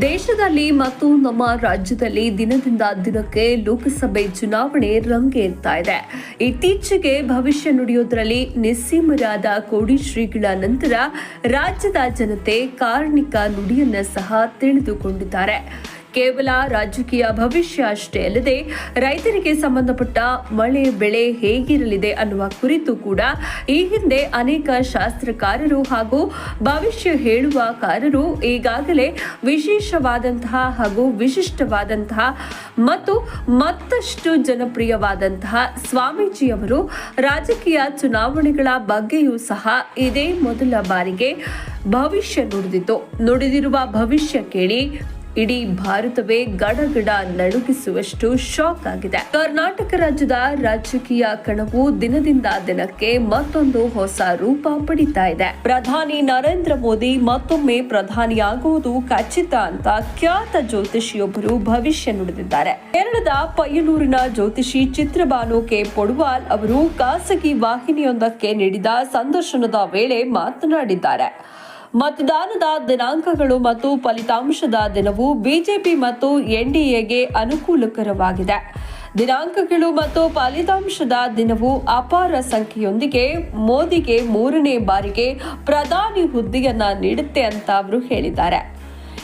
ದೇಶದಲ್ಲಿ ಮತ್ತು ನಮ್ಮ ರಾಜ್ಯದಲ್ಲಿ ದಿನದಿಂದ ದಿನಕ್ಕೆ ಲೋಕಸಭೆ ಚುನಾವಣೆ ರಂಗೇರ್ತಾ ಇದೆ. ಇತ್ತೀಚೆಗೆ ಭವಿಷ್ಯ ನುಡಿಯೋದ್ರಲ್ಲಿ ನಿಸ್ಸೀಮರಾದ ಕೋಡಿಶ್ರೀಗಳ ನಂತರ ರಾಜ್ಯದ ಜನತೆ ಕಾರ್ಣಿಕ ನುಡಿಯನ್ನ ಸಹ ತಿಳಿದುಕೊಂಡಿದ್ದಾರೆ. ಕೇವಲ ರಾಜಕೀಯ ಭವಿಷ್ಯ ಅಷ್ಟೇ ಅಲ್ಲದೆ ರೈತರಿಗೆ ಸಂಬಂಧಪಟ್ಟ ಮಳೆ, ಬೆಳೆ ಹೇಗಿರಲಿದೆ ಅನ್ನುವ ಕುರಿತು ಕೂಡ ಈ ಹಿಂದೆ ಅನೇಕ ಶಾಸ್ತ್ರಕಾರರು ಹಾಗೂ ಭವಿಷ್ಯ ಹೇಳುವಕಾರರು ಈಗಾಗಲೇ ವಿಶೇಷವಾದಂತಹ ಹಾಗೂ ವಿಶಿಷ್ಟವಾದಂತಹ ಮತ್ತು ಮತ್ತಷ್ಟು ಜನಪ್ರಿಯವಾದಂತಹ ಸ್ವಾಮೀಜಿಯವರು ರಾಜಕೀಯ ಚುನಾವಣೆಗಳ ಬಗ್ಗೆಯೂ ಸಹ ಇದೇ ಮೊದಲ ಬಾರಿಗೆ ಭವಿಷ್ಯ ನುಡಿದಿತ್ತು. ನುಡಿದಿರುವ ಭವಿಷ್ಯ ಕೇಳಿ ಇಡೀ ಭಾರತವೇ ಗಡಗಡ ನಡುಗಿಸುವಷ್ಟು ಶಾಕ್ ಆಗಿದೆ. ಕರ್ನಾಟಕ ರಾಜ್ಯದ ರಾಜಕೀಯ ಕಣವು ದಿನದಿಂದ ದಿನಕ್ಕೆ ಮತ್ತೊಂದು ಹೊಸ ರೂಪ ಪಡಿತಾ ಇದೆ. ಪ್ರಧಾನಿ ನರೇಂದ್ರ ಮೋದಿ ಮತ್ತೊಮ್ಮೆ ಪ್ರಧಾನಿಯಾಗುವುದು ಖಚಿತ ಅಂತ ಖ್ಯಾತ ಜ್ಯೋತಿಷಿಯೊಬ್ಬರು ಭವಿಷ್ಯ ನುಡಿದಿದ್ದಾರೆ. ಕೇರಳದ ಪಯ್ಯನೂರಿನ ಜ್ಯೋತಿಷಿ ಚಿತ್ರಬಾನು ಕೆ. ಪೊಡ್ವಾಲ್ ಅವರು ಖಾಸಗಿ ವಾಹಿನಿಯೊಂದಕ್ಕೆ ನೀಡಿದ ಸಂದರ್ಶನದ ವೇಳೆ ಮಾತನಾಡಿದ್ದಾರೆ. ಮತದಾನದ ದಿನಾಂಕಗಳು ಮತ್ತು ಫಲಿತಾಂಶದ ದಿನವು ಬಿಜೆಪಿ ಮತ್ತು ಎನ್ಡಿಎಗೆ ಅನುಕೂಲಕರವಾಗಿದೆ. ದಿನಾಂಕಗಳು ಮತ್ತು ಫಲಿತಾಂಶದ ದಿನವು ಅಪಾರ ಸಂಖ್ಯೆಯೊಂದಿಗೆ ಮೋದಿಗೆ ಮೂರನೇ ಬಾರಿಗೆ ಪ್ರಧಾನಿ ಹುದ್ದೆಯನ್ನ ನೀಡುತ್ತೆ ಅಂತ ಅವರು ಹೇಳಿದ್ದಾರೆ.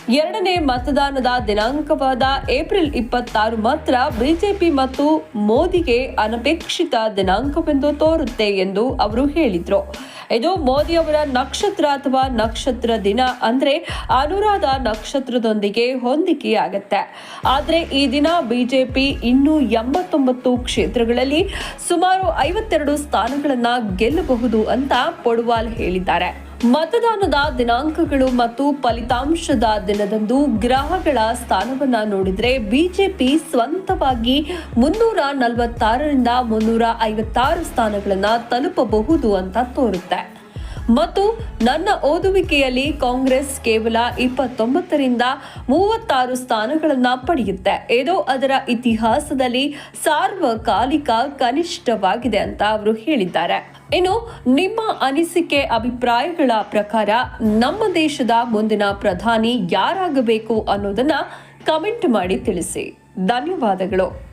ಎರಡನೇ ಮತದಾನದ ದಿನಾಂಕವಾದ ಏಪ್ರಿಲ್ ಇಪ್ಪತ್ತಾರು ಮಾತ್ರ ಬಿಜೆಪಿ ಮತ್ತು ಮೋದಿಗೆ ಅನಪೇಕ್ಷಿತ ದಿನಾಂಕವೆಂದು ತೋರುತ್ತೆ ಎಂದು ಅವರು ಹೇಳಿದ್ರು. ಇದು ಮೋದಿ ಅವರ ನಕ್ಷತ್ರ ಅಥವಾ ನಕ್ಷತ್ರ ದಿನ ಅಂದ್ರೆ ಅನುರಾಧ ನಕ್ಷತ್ರದೊಂದಿಗೆ ಹೊಂದಿಕೆಯಾಗತ್ತೆ. ಆದರೆ ಈ ದಿನ ಬಿಜೆಪಿ ಇನ್ನೂ ಎಂಬತ್ತೊಂಬತ್ತು ಕ್ಷೇತ್ರಗಳಲ್ಲಿ ಸುಮಾರು ಐವತ್ತೆರಡು ಸ್ಥಾನಗಳನ್ನು ಗೆಲ್ಲಬಹುದು ಅಂತ ಪೊಡುವಾಲ್ ಹೇಳಿದ್ದಾರೆ. ಮತದಾನದ ದಿನಾಂಕಗಳು ಮತ್ತು ಫಲಿತಾಂಶದ ದಿನದಂದು ಗ್ರಹಗಳ ಸ್ಥಾನವನ್ನ ನೋಡಿದರೆ ಬಿಜೆಪಿ ಸ್ವಂತವಾಗಿ ಮುನ್ನೂರ ನಲವತ್ತಾರರಿಂದ ಮುನ್ನೂರ ಐವತ್ತಾರು ಸ್ಥಾನಗಳನ್ನು ತಲುಪಬಹುದು ಅಂತ ತೋರುತ್ತೆ. ಮತ್ತು ನನ್ನ ಓದುವಿಕೆಯಲ್ಲಿ ಕಾಂಗ್ರೆಸ್ ಕೇವಲ ಇಪ್ಪತ್ತೊಂಬತ್ತರಿಂದ ಮೂವತ್ತಾರು ಸ್ಥಾನಗಳನ್ನು ಪಡೆಯುತ್ತೆ. ಇದು ಅದರ ಇತಿಹಾಸದಲ್ಲಿ ಸಾರ್ವಕಾಲಿಕ ಕನಿಷ್ಠವಾಗಿದೆ ಅಂತ ಅವರು ಹೇಳಿದ್ದಾರೆ. ಇನ್ನು ನಿಮ್ಮ ಅನಿಸಿಕೆ, ಅಭಿಪ್ರಾಯಗಳ ಪ್ರಕಾರ ನಮ್ಮ ದೇಶದ ಮುಂದಿನ ಪ್ರಧಾನಿ ಯಾರಾಗಬೇಕು ಅನ್ನೋದನ್ನ ಕಮೆಂಟ್ ಮಾಡಿ ತಿಳಿಸಿ. ಧನ್ಯವಾದಗಳು.